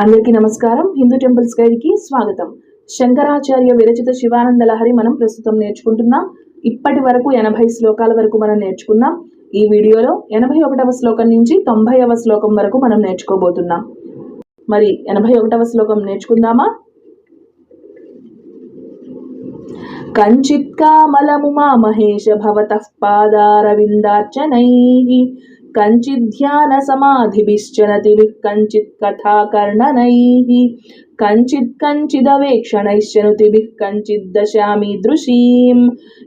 అందరికీ నమస్కారం. హిందూ టెంపుల్స్ గైడ్కి స్వాగతం. శంకరాచార్య విరచిత శివానంద లహరి మనం ప్రస్తుతం నేర్చుకుంటున్నాం. ఇప్పటి వరకు ఎనభై శ్లోకాల వరకు మనం నేర్చుకున్నాం. ఈ వీడియోలో ఎనభై ఒకటవ శ్లోకం నుంచి తొంభైవ శ్లోకం వరకు మనం నేర్చుకోబోతున్నాం. మరి ఎనభై ఒకటవ శ్లోకం నేర్చుకుందామా? కంచిత్ కామలముమా మహేష భవతః పాదారవిందార్చనైः కంచిధ్యాన సమాధిభిశ్చనతిభిः కంచిత్ కథాకర్ణనైः కంచిత్ కంచిదవేక్షణైశ్చనుతిభిः కంచిద్దశామి దృశీం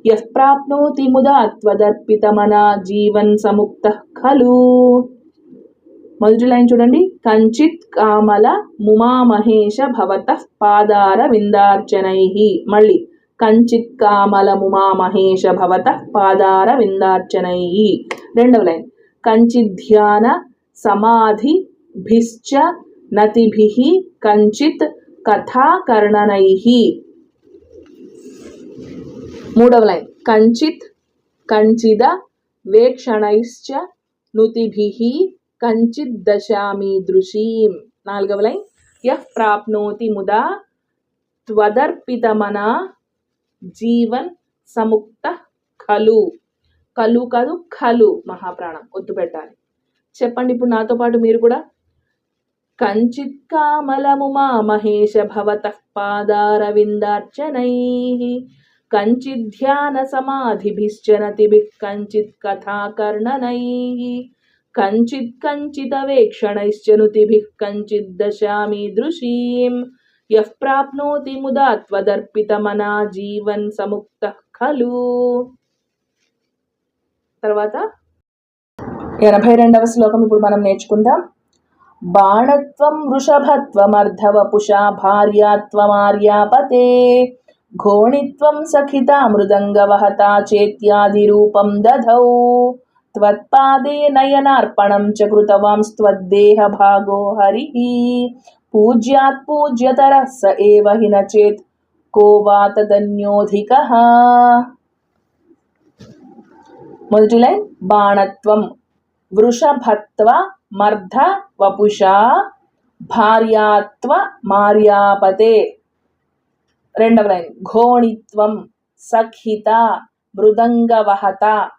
యః ప్రాప్నోతి ముదా త్వదర్పితమనా జీవన్ సముక్తః ఖలు. మొదటి లైన్ చూడండి. కంచిత్ కామల ముమా మహేష భవతః పాదార విందార్చనై. మళ్ళీ కంచిత్ కామల ముమా మహేష భవతః పాదార విందార్చనై. రెండవ లైన్. కంచిధ్యాన సమాధి భిశ్చ నతిభిః కంచిత్ కథాకర్ణనై మూడవ లైన్ కంచిత్ కంచిద వేక్షణైశ్చ నుతిభిః కంచిత్ దశామి దృశీం నాలుగవ లైన్ యః ప్రాప్నోతి ముదా త్వదర్పితమనా జీవన్ సముక్త ఖలు కలు కాదు ఖలు మహాప్రాణం ఒత్తు పెట్టాలి చెప్పండి ఇప్పుడు నాతో పాటు మీరు కూడా. కంచిత్ కామలముమా మహేష భవత పాదారవిందార్చనై కంచిద్ ధ్యాన సమాధిభిశ్చనతిభి కంచిత్ కథాకర్ణనై కంచిత్ కంచిదవేక్షణైశ్చనుతిభిः కంచిద్ దశామి దృశీం యః ప్రాప్నోతి ముదా త్వదర్పితమనా జీవన్ సముక్త ఖలు. తర్వాత ఎనభై రెండవ శ్లోకం ఇప్పుడు మనం నేర్చుకుందాం బాణత్వం వృషభత్వమర్ధవపుషా భార్యాత్వమార్యాపతే ఘోణిత్వం సఖితా మృదంగవహతా చేత్యాదిరూపం దధౌ त्वत्पादे नयनार्पणं च कृतवांस्त्वद्देहभागो हरिः पूज्यात् पूज्यतरः स एव हि न चेत् को वा तदन्योऽधिकः మొదటి లైన్ బాణత్వం. వృషభత్వ మర్ధ వపుష. భార్యాత్వ మార్యాపతే. రెండవ లైన్ ఘోణిత్వం సఖిత మృదంగవహత.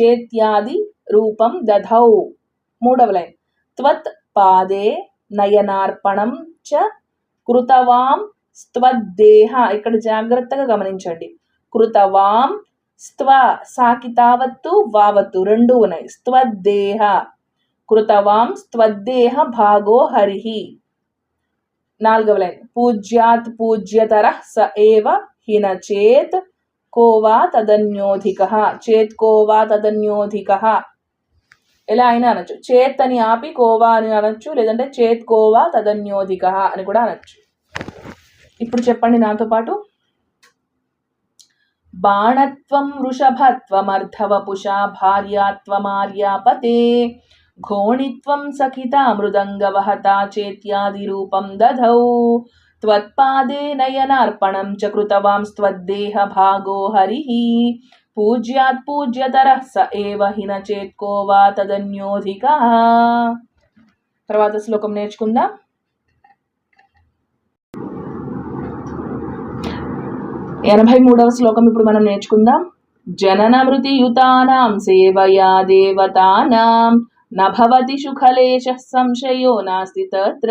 చేత్యాది రూపం దధౌ. మూడవ లైన్ త్వత్ పాదే నయనార్పణం చ కృతవాం స్త్వద్దేహ. ఇక్కడ జాగ్రత్తగా గమనించండి. కృతవాం స్త్వ సాకితావత్తు వావత్తు రెండు ఉన్నాయి స్త్వద్దేహ కృతవాం స్త్వద్దేహ భాగో హరిహి నాలుగవ లైన్ పూజ్యాత్ పూజ్యతర స ఏవ హిన చేత్ కోవా తదన్యోధిక చేత్ కోవా తదన్యోధిక ఎలా అయినా అనొచ్చు। చేత్ అని ఆపి కోవా అని అనొచ్చు లేదంటే చేత్ కోవా తదన్యోధిక అని కూడా అనొచ్చు. ఇప్పుడు చెప్పండి నాతో పాటు. బాణత్వం వృషభత్వమర్థవపుషా భార్యాత్వమార్యాపతే ఘోణిత్వం సఖిత మృదంగవహతా చేత్యాదిరూపం దధౌ. త్వత్పాదే నయనార్పణం చ కృతవాంస్త్వద్దేహ భాగో హరిః. పూజ్యాత్ పూజ్యతరః స ఏవ హిన చేత్కో వా తదన్యోధిక. తర్వాత శ్లోకం నేర్చుకుందాం. ఎనభై మూడవ శ్లోకం ఇప్పుడు మనం నేర్చుకుందాం. జనన మృతియుతానాం సేవయా దేవతానాం నభవతి సుఖలేశ సంశయో నాస్తి తత్ర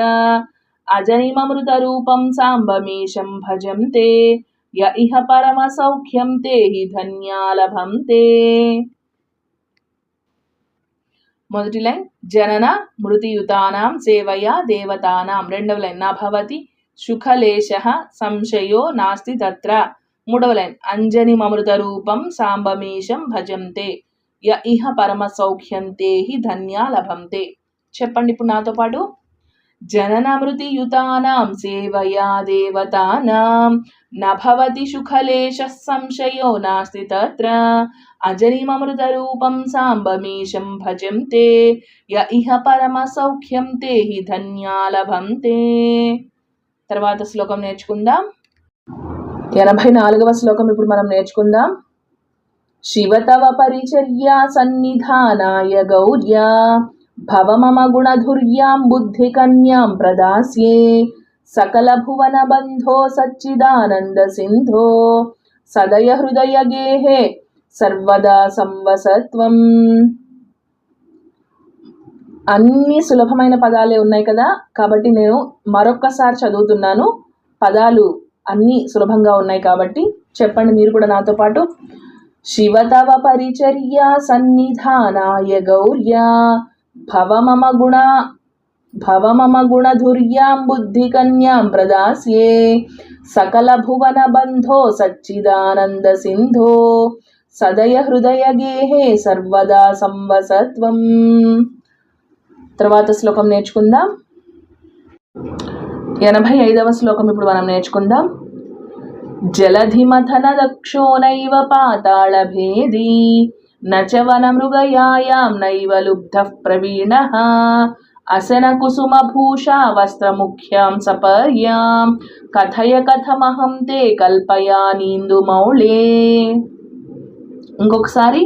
అజనిమమృతరూపం సాంబమీశం భజం తే య ఇహ పరమ సౌఖ్యం తే హి ధన్యాలభం తే మొదటి లైన్ జనన మృతియుతానాం సేవయా దేవతానాం రెండవ లైన్ నభవతి సుఖలేశ సంశయో నాస్తి తత్ర మూడవ లైన్. అంజని మమృత రూపం సాంబమీశం భజంతే. య ఇహ పరమ సౌఖ్యంతే హి ధన్యా లభంతే. చెప్పండి ఇప్పుడు నాతో పాటు. జననమృతి యుతానాం సేవయా దేవతానాం. నభవతి సుఖలేశ సంశయో నాస్తి తత్ర. అజనిమమృతరూపం సాంబమీశం భజంతే. య ఇహ పరమ సౌఖ్యం తే హి ధన్యా లభంతే. తర్వాత శ్లోకం నేర్చుకుందాం. ఎనభై నాలుగవ శ్లోకం ఇప్పుడు మనం నేర్చుకుందాం. శివ తవ పరిచర్యా సన్నిధానాయ గౌర్యా భవమమ గుణధుర్యాం బుద్ధి కన్యాం ప్రదాస్యే సకల భువన బంధో సచ్చిదానంద సింధో సదయ హృదయ గేహే సర్వదా సంవసత్వం. అన్ని సులభమైన పదాలే ఉన్నాయి కదా కాబట్టి నేను మరొక్కసారి చదువుతున్నాను. పదాలు అన్నీ సులభంగా ఉన్నాయి కాబట్టి చెప్పండి మీరు కూడా నాతో పాటు. శివతవ పరిచర్య సన్నిధానాయ గౌర్య భవ మమ గుణ భవ మమ బుద్ధి బుద్ధికన్యాం ప్రదాస్యే సకల భువన బంధో సచ్చిదానంద సింధో సదయ హృదయ గేహే సర్వదా సంవసత్వం. తర్వాత శ్లోకం నేర్చుకుందాం. ఎనభై ఐదవ శ్లోకం ఇప్పుడు మనం నేర్చుకుందాం. జలధిమథన దక్షోనైవ పాతాళభేదీ నచ వనమృగయాయాం నైవ లుబ్ధః ప్రవీణः అసనకుసుమభూషా వస్త్రముఖ్యాం సపర్యాం కథయ కథమహం తే కల్పయానీందుమౌళే ఇంకొకసారి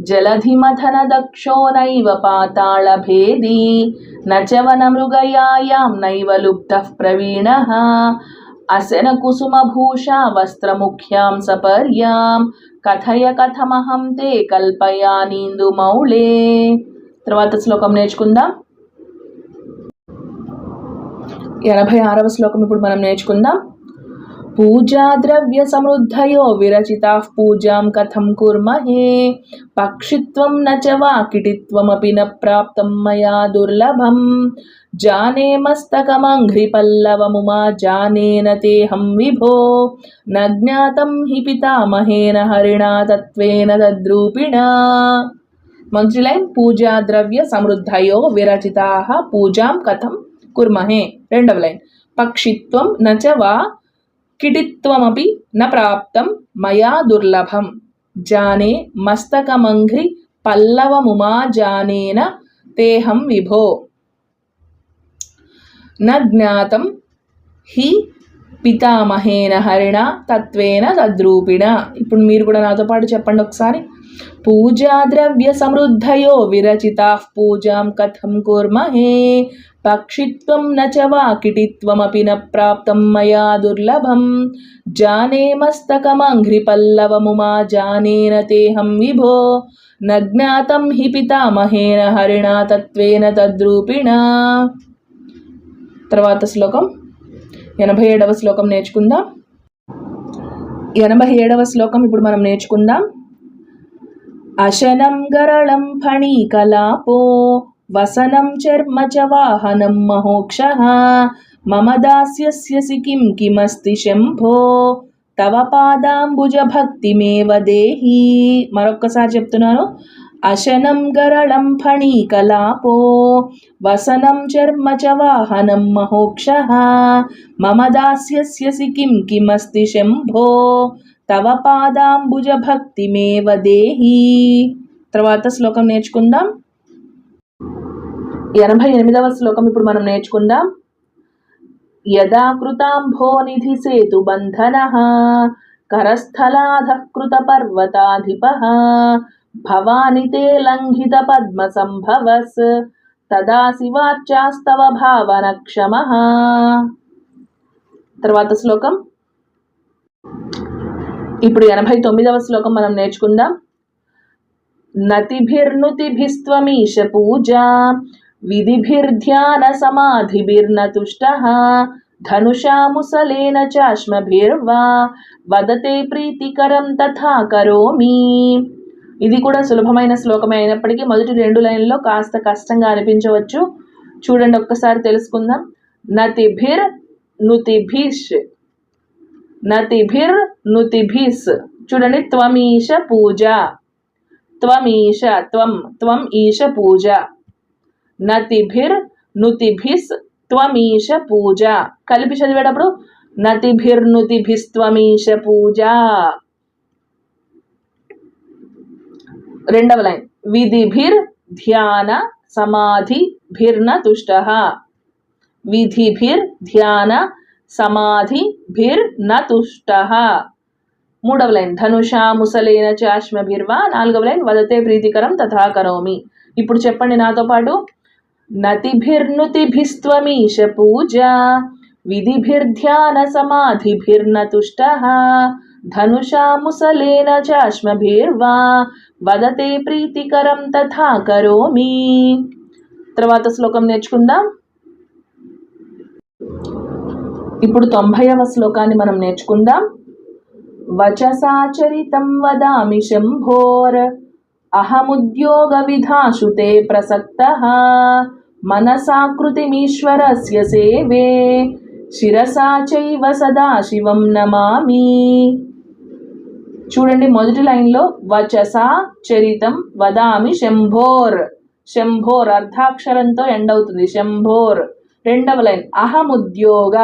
జలధిమథన దక్షోనైవ పాతాళభేదీ నచవనమృగయాయాం నైవ లుప్తః ప్రవీణः అసనకుసుమభూషా వస్త్రముఖ్యాం సపర్యాం కథయ కథమహం తే కల్పయానీందుమౌళే తర్వాత శ్లోకం నేర్చుకుందాం. ఎనభై ఆరవ శ్లోకం ఇప్పుడు మనం నేర్చుకుందాం. పూజా ద్రవ్య సమృద్ధయో విరచితాః పూజాం కథం కుర్మహే పక్షిత్వం న చ వా కిటిత్వమపి న ప్రాప్తం మయా దుర్లభం జానే మస్తకమంఘ్రిపల్లవముమా జానేన తేహం విభో న జ్ఞాతం హి పితామహేన హరిణా తత్వేన తద్రూపిణా మంత్రి లైన్ పూజా ద్రవ్య సమృద్ధయో విరచితాః పూజాం కథం కుర్మహే రెండవ లైన్ పక్షిత్వం నచ వా కిటిత్వమపి న ప్రాప్తం మయా దుర్లభం. జానే మస్తకమంఘ్రి పల్లవముమా జానేన తేహం విభో. న జ్ఞాతం హి పితామహేన హరిణ తత్వేన తద్రూపిణ. ఇప్పుడు మీరు కూడా నాతో పాటు చెప్పండి ఒకసారి. పూజా ద్రవ్య సమృద్ధయో విరచితా పూజాం కథం కుర్మహే. పక్షిత్వం న వాకిటిత్వమపి న ప్రాప్తం మయా దుర్లభం. జానే మస్తకమంఘ్రిపల్లవముమా జానేన తేహం విభో. నజ్ఞాతం హి పితామహేన హరిణా తత్వేన తద్రూపిణ. తర్వాత శ్లోకం. ఎనభై ఏడవ శ్లోకం నేర్చుకుందాం. ఎనభై ఏడవ శ్లోకం ఇప్పుడు మనం నేర్చుకుందాం. అశనం గరళం ఫణీకలాపో. వసనం చర్మ చ వాహనం మహోక్ష మమ దాస్యస్యసి కిం కిమస్తి శంభో తవ పాదాంబుజ భక్తిమేవ దేహి. మరొక్కసారి చెప్తున్నాను అశనం గరళం ఫణీకలాపో వసనం చర్మ చ వాహనం మహోక్ష మమ దాస్యస్యసి కిం కిమస్తి శంభో తవ పాదాంబుజ భక్తిమేవ దేహి. తర్వాత శ్లోకం నేర్చుకుందాం. ఎనభై ఎనిమిదవ శ్లోకం ఇప్పుడు మనం నేర్చుకుందాం. యదాకృతాంభో నిధి సేతు బంధన కరస్థలాధ కృత పర్వతాధిప భవాని తే లంఘిత పద్మ సంభవస్ తదా శివాచాస్తవ భావన క్షమ తర్వాత శ్లోకం. ఇప్పుడు ఎనభై తొమ్మిదవ శ్లోకం మనం నేర్చుకుందాం. నతిభిర్నుతిభిస్త్వమీశ పూజా విధిభిర్ధ్యాన సమాధిభిర్నతుష్ట ధనుషా ముసలేన చాష్మభిర్వా వదతే ప్రీతికరం తథా కరోమి ఇది కూడా సులభమైన శ్లోకమే అయినప్పటికీ మొదటి రెండు లైన్లో కాస్త కష్టంగా అనిపించవచ్చు. చూడండి ఒక్కసారి తెలుసుకుందాం. నతిభిర్ నుతిభిష్. నతిభిర్ నుతిభిస్. చూడండి త్వమీష పూజ. త్వమీష త్వం త్వం ఈష పూజ. నతిభిర్ నుతిభిస్ త్వమీష పూజ. కలిపి చదివేటప్పుడు నతిభిర్నుతిభిస్త్వమీష పూజ. రెండవ లైన్. విధిభిర్ ధ్యాన సమాధి భిర్న తుష్ట. విధిభిర్ ధ్యాన సమాధి భిర్ న మూడవ లైన్. ధనుషా ముసలేన చాష్మభిర్వా. నాలుగవ లైన్. వదతే ప్రీతికరం తథా కరోమి. ఇప్పుడు చెప్పండి నాతో పాటు. నతిభిర్నుతిభిస్త్వమీశ పూజా విధిభిర్ధ్యాన సమాధిభిర్న తుష్టः ధనుషా ముసలేన చాష్మభిర్వా వదతే ప్రీతికరం తథా కరోమి. తర్వాత శ్లోకం నేర్చుకుందాం. ఇప్పుడు తొంభైవ శ్లోకాన్ని మనం నేర్చుకుందాం. వచసాచరితం వదామి శంభోర్. అహముద్యోగ విధాషు తే ప్రసక్త మనసాకృతిమీశ్వరస్య సేవే శిరసా చైవ సదా శివం నమామి చూడండి మొదటి లైన్లో వచసా చరితం వదామి శంభోర్. శంభోర్ అర్ధాక్షరంతో ఎండ్ అవుతుంది. శంభోర్. రెండవ లైన్ అహముద్యోగ.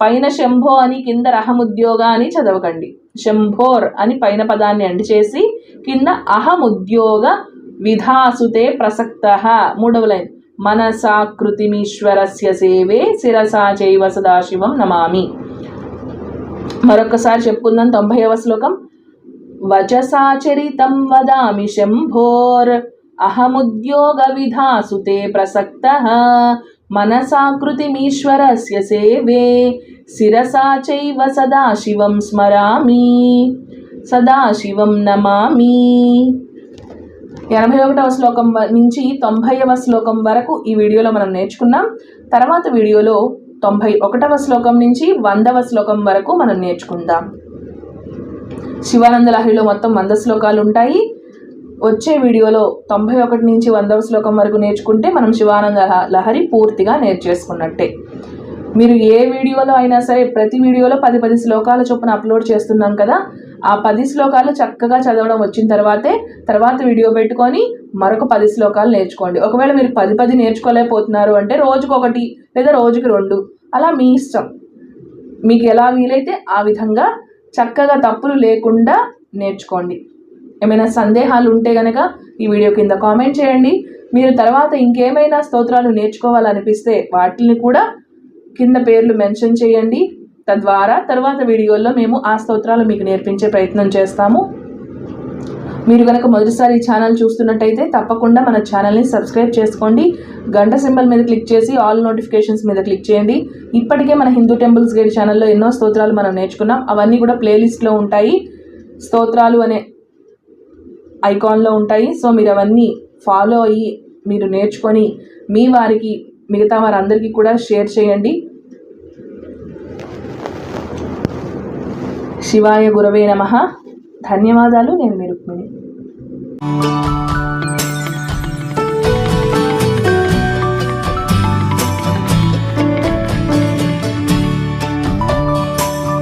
పైన శంభో అని కింద అహముద్యోగ అని చదవకండి. శంభోర్ అని పైన పదాన్ని అండి చేసి కింద అహముద్యోగ విధాసుతే ప్రసక్త. మూడవ లైన్. మనసాకృతిమీశ్వరస్య సేవే శిరసా చైవ సదాశివం నమామి. మరొకసారి చెప్పుకుందాం తొంభైవ శ్లోకం. వచసాచరితం వదామి శంభోర్. అహముద్యోగ విధాసుతే ప్రసక్త. మనసాకృతిమీశ్వరస్య సేవే శిరసా చైవ సదాశివం స్మరామి సదాశివం నమామి. ఎనభై ఒకటవ శ్లోకం వ- నుంచి తొంభైవ శ్లోకం వరకు ఈ వీడియోలో మనం నేర్చుకున్నాం. తర్వాత వీడియోలో తొంభై ఒకటవ శ్లోకం నుంచి వందవ శ్లోకం వరకు మనం నేర్చుకుందాం. శివానంద లహరిలో మొత్తం వంద శ్లోకాలు ఉంటాయి వచ్చే వీడియోలో తొంభై ఒకటి నుంచి వందవ శ్లోకం వరకు నేర్చుకుంటే మనం శివానంద లహరి పూర్తిగా నేర్చేసుకున్నట్టే. మీరు ఏ వీడియోలో అయినా సరే ప్రతి వీడియోలో పది పది శ్లోకాల చొప్పున అప్లోడ్ చేస్తున్నాం కదా ఆ పది శ్లోకాలు చక్కగా చదవడం వచ్చిన తర్వాతే తర్వాత వీడియో పెట్టుకొని మరొక పది శ్లోకాలు నేర్చుకోండి. ఒకవేళ మీరు పది పది నేర్చుకోలేకపోతున్నారు అంటే రోజుకొకటి లేదా రోజుకి రెండు అలా మీ ఇష్టం. మీకు ఎలా వీలైతే ఆ విధంగా చక్కగా తప్పులు లేకుండా నేర్చుకోండి. ఏమైనా సందేహాలు ఉంటే గనక ఈ వీడియో కింద కామెంట్ చేయండి. మీరు తర్వాత ఇంకేమైనా స్తోత్రాలు నేర్చుకోవాలనిపిస్తే వాటిని కూడా కింద పేర్లు మెన్షన్ చేయండి. తద్వారా తర్వాత వీడియోల్లో మేము ఆ స్తోత్రాలు మీకు నేర్పించే ప్రయత్నం చేస్తాము. మీరు కనుక మొదటిసారి ఈ ఛానల్ చూస్తున్నట్టయితే తప్పకుండా మన ఛానల్ని సబ్స్క్రైబ్ చేసుకోండి. గంట సింబల్ మీద క్లిక్ చేసి ఆల్ నోటిఫికేషన్స్ మీద క్లిక్ చేయండి. ఇప్పటికే మన హిందూ టెంపుల్స్ గైడ్ ఛానల్లో ఎన్నో స్తోత్రాలు మనం నేర్చుకున్నాం. అవన్నీ కూడా ప్లేలిస్ట్లో ఉంటాయి. స్తోత్రాలు అనే ఐకాన్లో ఉంటాయి. సో మీరు అవన్నీ ఫాలో అయ్యి మీరు నేర్చుకొని మీ వారికి మిగతా వారందరికీ కూడా షేర్ చేయండి. శివాయ గురవే నమ. ధన్యవాదాలు నేను మీ రుక్మిణి.